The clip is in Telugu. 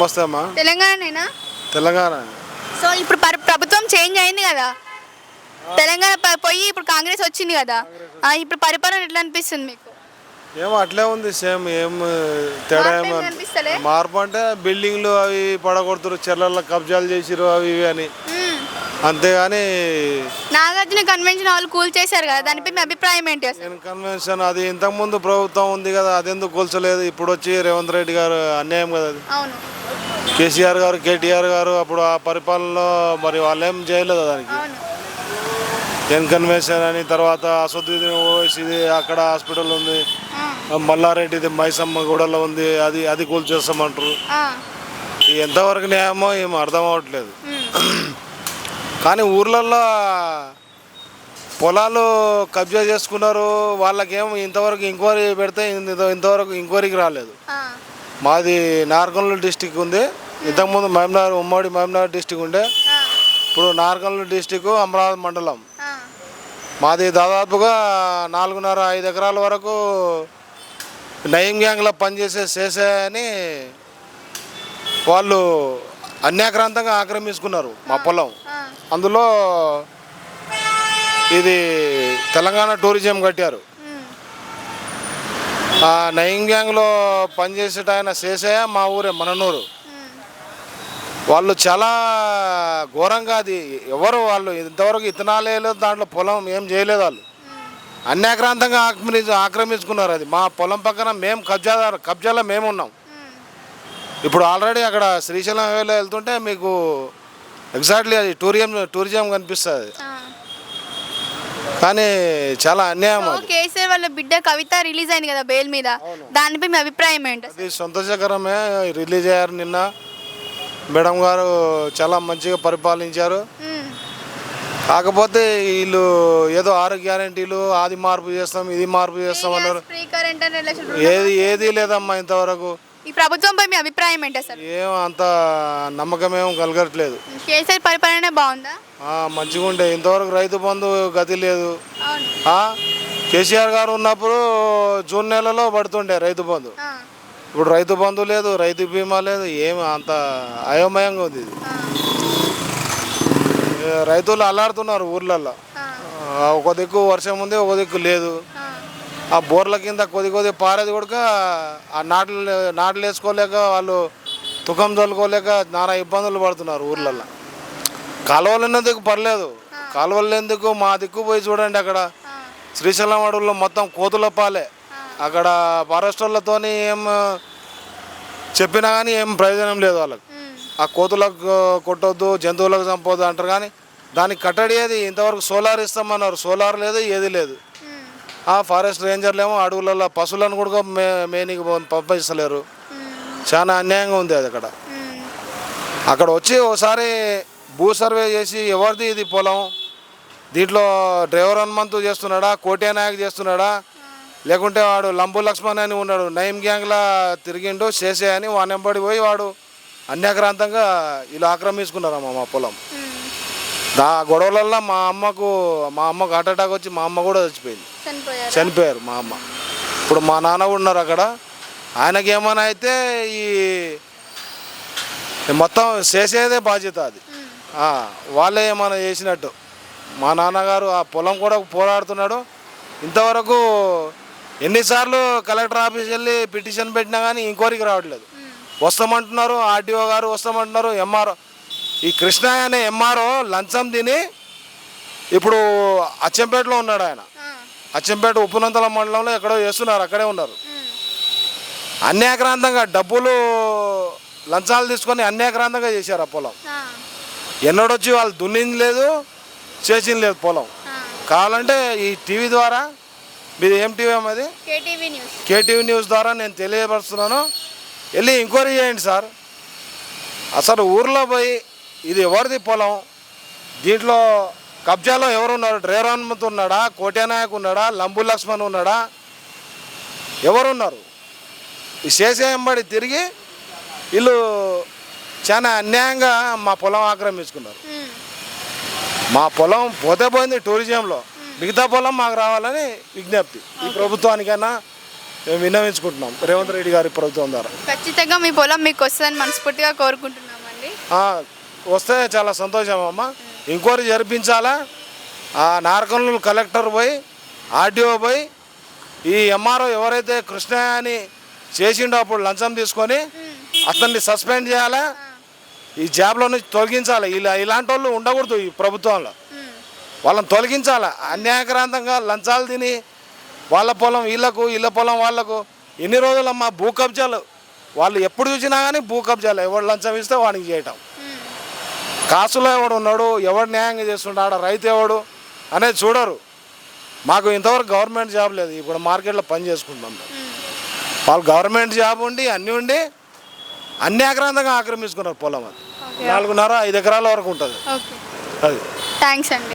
నమస్తే అమ్మా. తెలంగాణనేనా? తెలంగాణ. సో ఇప్పుడు పర్- ప్రభుత్వం చేంజ్ అయింది కదా? తెలంగాణ ప- పోయి ఇప్పుడు కాంగ్రెస్ వచ్చింది కదా? ఆ, ఇప్పుడు పరిపాలన ఎట్లా అనిపిస్తుంది మీకు? ఏమో అట్లే ఉంది సేమ్ ఏం తేడా మార్పు ఏమో ఏం కనిపిస్తలే? మార్పు అంటే బిల్డింగ్లు అవి పడగొడుతురు చెర్లలో కబ్జాలు చేసిరు అవి ఇవి అని. మ్మ్. అంతేగాని నాగార్జున కన్వెన్షన్ హాల్ కూల్ చేశారు కదా? దానిపై మీ అభిప్రాయం ఏంటి అసలు? నేను కన్వెన్షన్ అది ఇంతకుముందు ప్రభుత్వం ఉంది కదా అదెందుకు కూల్చలేదు? ఇప్పుడు వచ్చి రేవంత్ రెడ్డి గారు అన్యాయం కదా అది. అవును. కేసీఆర్ గారు కేటీఆర్ గారు అప్పుడు ఆ పరిపాలనలో మరి వాళ్ళేం చేయలేదు దానికి. ఎన్ కన్వెన్షన్ అని తర్వాత అసదుద్దీన్ ఓవైసీది అక్కడ హాస్పిటల్ ఉంది. మల్లారెడ్డిది మైసమ్మ గూడలో ఉంది. అది అది కూల్చేస్తామంటారు. ఎంతవరకు న్యాయమో ఏమో అర్థం అవ్వట్లేదు. కానీ ఊర్లల్లో పొలాలు కబ్జా చేసుకున్నారు. వాళ్ళకేమో ఇంతవరకు ఎంక్వైరీ పెడితే ఇంత- ఇంతవరకు ఎంక్వైరీకి రాలేదు. మాది నార్కల్లు డిస్టిక్ ఉంది. ఇంతకుముందు మహమ్నార్ ఉమ్మడి మహమ్నార్ డిస్టిక్ ఉండే. ఇప్పుడు నార్కల్లు డిస్టిక్ అమరావతి మండలం. మాది దాదాపుగా నాలుగున్నర ఐదు ఎకరాల వరకు నయం గ్యాంగ్లో పనిచేసే చేసే అని వాళ్ళు అన్యాక్రాంతంగా ఆక్రమించుకున్నారు మా పొలం. అందులో ఇది తెలంగాణ టూరిజం కట్టారు. నయం గ్యాంగ్లో పనిచేసేట ఆయన శేషయ్య మా ఊరే మననూరు. వాళ్ళు చాలా ఘోరంగా అది ఎవరు వాళ్ళు ఇంతవరకు ఇతనాలే దాంట్లో పొలం ఏం చేయలేదు వాళ్ళు. అన్యాక్రాంతంగా ఆక్రమి ఆక్రమించుకున్నారు అది. మా పొలం పక్కన మేము కబ్జాదారు కబ్జాలో మేము ఉన్నాం. ఇప్పుడు ఆల్రెడీ అక్కడ శ్రీశైలం హైవేలో వెళ్తుంటే మీకు ఎగ్జాక్ట్లీ అది టూరిజం టూరిజం కనిపిస్తుంది. కానీ చాలా అన్యాయం అది. కేసీఆర్ వాళ్ళ బిడ్డ కవిత రిలీజ్ అయింది కదా బెయిల్ మీద. దానిపై మీ అభిప్రాయం ఏంటి? అది సంతోషకరమే రిలీజ్ అయ్యారు నిన్న. మేడం గారు చాలా మంచిగా పరిపాలించారు. మ్మ్. కాకపోతే వీళ్ళు ఏదో ఆరోగ్య గ్యారంటీలు అది మార్పు చేస్తాం ఇది మార్పు చేస్తాం అన్నారు. ఫ్రీ కరెంట్ అండ్ ఎలక్షన్ ఏది ఏది లేదమ్మా ఇంతవరకు. ఈ ప్రభుత్వంపై మీ అభిప్రాయం ఏంటి అసలు? ఏం అంత నమ్మకమేం కలగట్లేదు. కేసీఆర్ పరిపాలన బాగుందా? ఆ, మంచిగా ఉండే. ఇంతవరకు రైతు బంధు గతి లేదు. అవును. ఆ, కేసీఆర్ గారు ఉన్నప్పుడు జూన్ నెలలో పడుతుండే రైతు బంధు. ఆ, ఇప్పుడు రైతు బంధు లేదు రైతు బీమా లేదు ఏమి అంత అయోమయంగా ఉంది ఇది. ఆ, ఏ, రైతులు అల్లాడుతున్నారు ఊర్లల్లో. ఆ, ఆ, ఒక దిక్కు వర్షం ఉంది ఒక దిక్కు లేదు. ఆ, ఆ బోర్ల కింద కొద్ది కొద్ది పారేది కూడా ఆ నాట్లు నాట్లు వేసుకోలేక వాళ్ళు తుకం చల్లుకోలేక నానా ఇబ్బందులు పడుతున్నారు ఊర్లల్లో. కాలువలు ఉన్నందుకు పర్లేదు. కాలువలు ఎందుకు మా దిక్కు పోయి చూడండి అక్కడ. శ్రీశైలం అడవుల్లో మొత్తం కోతుల పాలే. అక్కడ ఫారెస్ట్ వాళ్ళతోని ఏం చెప్పినా కానీ ఏం ప్రయోజనం లేదు వాళ్ళకి. ఆ కోతులకు కొట్టొద్దు జంతువులకు చంపొద్దు అంటారు కానీ దానికి కట్టడి ఏది? ఇంతవరకు సోలార్ ఇస్తామన్నారు. సోలార్ లేదు ఏది లేదు. ఆ ఫారెస్ట్ రేంజర్లు ఏమో అడవులలో పశువులను కూడా మే మేనికి పంపించలేరు. చాలా అన్యాయంగా ఉంది అది అక్కడ. అక్కడ వచ్చి ఒకసారి భూ సర్వే చేసి ఎవరిది ఇది పొలం? దీంట్లో డ్రైవర్ హనుమంతు చేస్తున్నాడా? కోటే నాయక్ చేస్తున్నాడా? లేకుంటే వాడు లంబు లక్ష్మణ్ అని ఉన్నాడు. నయం గ్యాంగ్లా తిరిగిండు చేసే అని వానెంబడి పోయి వాడు అన్యాక్రాంతంగా ఇలా ఆక్రమించుకున్నారమ్మ మా పొలం. దా గొడవలల్లో మా అమ్మకు మా అమ్మకు హార్ట్ అటాక్ వచ్చి మా అమ్మ కూడా చచ్చిపోయింది. చనిపోయారు? మా అమ్మ. ఇప్పుడు మా నాన్న కూడా ఉన్నారు అక్కడ. ఆయనకి ఏమైనా అయితే ఈ మొత్తం చేసేదే బాధ్యత అది. ఆ, వాళ్ళే ఏమైనా చేసినట్టు. మా నాన్నగారు ఆ పొలం కూడా పోరాడుతున్నాడు. ఇంతవరకు ఎన్నిసార్లు కలెక్టర్ ఆఫీస్ వెళ్ళి పిటిషన్ పెట్టినా కానీ ఇంక్వైరీకి రావట్లేదు. వస్తామంటున్నారు ఆర్టీఓ గారు వస్తామంటున్నారు ఎంఆర్ఓ ఈ కృష్ణ అనే ఎంఆర్ఓ లంచం తిని ఇప్పుడు అచ్చంపేటలో ఉన్నాడు ఆయన. అచ్చంపేట ఉప్పునంతల మండలంలో ఎక్కడో చేస్తున్నారు అక్కడే ఉన్నారు. అన్యాక్రాంతంగా డబ్బులు లంచాలు తీసుకొని అన్యాక్రాంతంగా చేశారు ఆ పొలం. ఎన్నడొచ్చి వాళ్ళు దున్నింది లేదు చేసింది లేదు పొలం. కావాలంటే ఈ టీవీ ద్వారా మీది ఏం టీవీ న్యూస్. కేటీవీ న్యూస్ ద్వారా నేను తెలియపరుస్తున్నాను. వెళ్ళి ఎంక్వైరీ చేయండి సార్. అసలు ఊర్లో పోయి ఇది ఎవరిది పొలం? దీంట్లో కబ్జాలో ఎవరు ఉన్నారు డ్రైవర్ హనుమంత్ ఉన్నాడా? కోట్యానాయక్ ఉన్నాడా? లంబు లక్ష్మణ్ ఉన్నాడా? ఎవరున్నారు? ఈ చేసేయంబడి తిరిగి వీళ్ళు చాలా అన్యాయంగా మా పొలం ఆక్రమించుకున్నారు. మా పొలం పోతే పోయింది టూరిజంలో మిగతా పొలం మాకు రావాలని విజ్ఞప్తి. ఈ ప్రభుత్వానికైనా మేము విన్నవించుకుంటున్నాం. రేవంత్ రెడ్డి గారి ప్రభుత్వం ద్వారా. ఖచ్చితంగా మీ పొలం మీకు వస్తుందని మనస్ఫూర్తిగా కోరుకుంటున్నామండి. వస్తే చాలా సంతోషం అమ్మ. ఇంక్వైరీ జరిపించాలా? ఆ నార్కర్నూలు కలెక్టర్ పోయి ఆర్డీఓ పోయి ఈ ఎంఆర్ఓ ఎవరైతే కృష్ణ అని చేసిండో అప్పుడు లంచం తీసుకొని అతన్ని సస్పెండ్ చేయాలా? ఈ జాబ్లో నుంచి తొలగించాలి? ఇలా ఇలాంటి వాళ్ళు ఉండకూడదు ఈ ప్రభుత్వంలో. వాళ్ళని తొలగించాలా? అన్యాయక్రాంతంగా లంచాలు తిని వాళ్ళ పొలం వీళ్ళకు వీళ్ళ పొలం వాళ్ళకు ఎన్ని రోజులమ్మా భూ కబ్జాలు వాళ్ళు ఎప్పుడు చూసినా కానీ భూ కబ్జాలు ఎవరు లంచం ఇస్తే వాడికి చేయటం. కాసులో ఎవడు ఉన్నాడు? ఎవడు న్యాయంగా చేస్తుంటాడు? ఆడ రైతు ఎవడు? అనేది చూడరు. మాకు ఇంతవరకు గవర్నమెంట్ జాబ్ లేదు. ఇప్పుడు మార్కెట్లో పని చేసుకుంటాం మేము. వాళ్ళు గవర్నమెంట్ జాబ్ ఉండి అన్నీ ఉండి అన్యాక్రాంతంగా ఆక్రమించుకున్నారు పొలం అది. నాలుగున్నర ఐదు ఎకరాల వరకు ఉంటుంది. అది. థ్యాంక్స్ అండి.